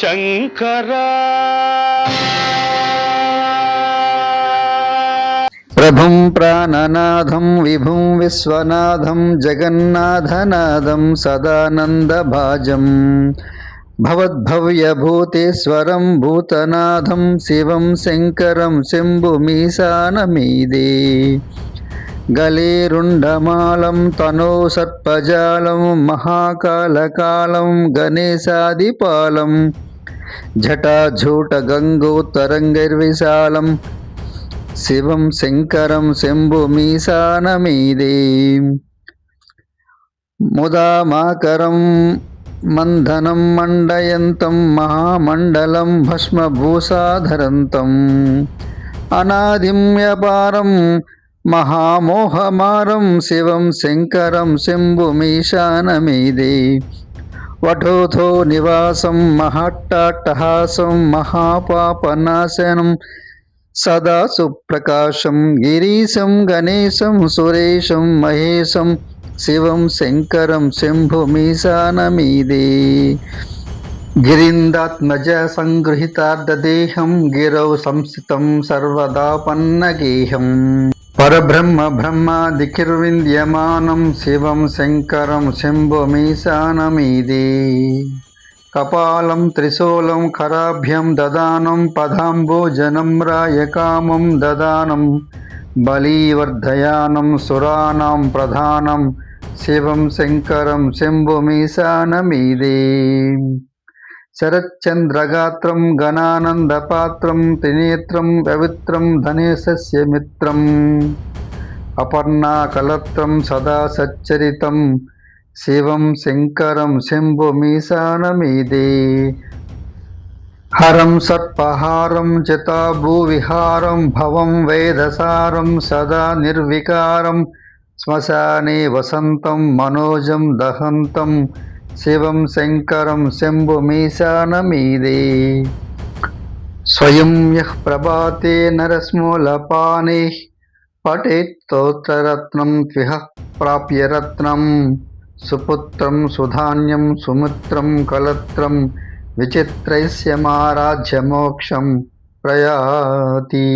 శంకరా. ప్రభుం ప్రాణనాథం విభుం విశ్వనాథం జగన్నాథనాథం సదానందభాజం. భవద్భవ్యభూతేశ్వరం భూతనాథం శివం శంకరం శంభుమీశానమీదే గలేరుండమాలం తనో సర్పజాలం మహాకాలకాలం గణేశాదిపాలం. జటాఝూట జటాజూట గంగోత్తరంగైర్విశాలం శివం శంకరం శంభు శంభుమీశానమీదే ముదామాకరం మంధనం మండయంతం మహామండలం భస్మభూసాధరంతం అనాదిమ్యపారం మహామోహమారం శివం శంకరం శంభుమీశానమీదే వఠోథో నివాసం మహట్టాట్టహాసం మహాపాపనాశనం సదా సుప్రకాశం గిరీశం గణేశం సురేశం మహేశం శివం శంకరం శంభుమీశానమీదే గిరిందాత్మజ సంగృహితార్ధదేహం గిరౌ సంస్థితం సర్వదా పన్నగేహం పరబ్రహ్మ బ్రహ్మాదికిర్వింద్యమానం శివం శంకరం శంభుమీశానమీది కపాలం త్రిశూలం ఖరాభ్యం దదానం పదాంబోజనం రాయకామం దదానం బలీవర్ధయానం సురాణం ప్రధానం శివం శంకరం శంభుమీశానమీదే శరచ్చంద్రగాత్రం గణానందపాత్రం త్రినేత్రం పవిత్రం ధనేశస్య మిత్రం అపర్ణాకలత్రం సదా సచ్చరితం శివం శంకరం శంభుమీశానమీదే హరం సర్పహారం చితాభూవిహారం భవం వేదసారం సదా నిర్వికారం శ్మశానే వసంతం మనోజం దహంతం శివం శంకరం శంభు మీశానమీదే స్వయం యః ప్రభాతే నరస్మూలపాని పఠేత్ స్తోత్రరత్నం త్విహ ప్రాప్య రత్నం. సుపుత్రం సుధాన్యం సుమిత్రం కలత్రం విచిత్రైస్యమారాధ్యమోక్షం మారాజ్య ప్రయాతి.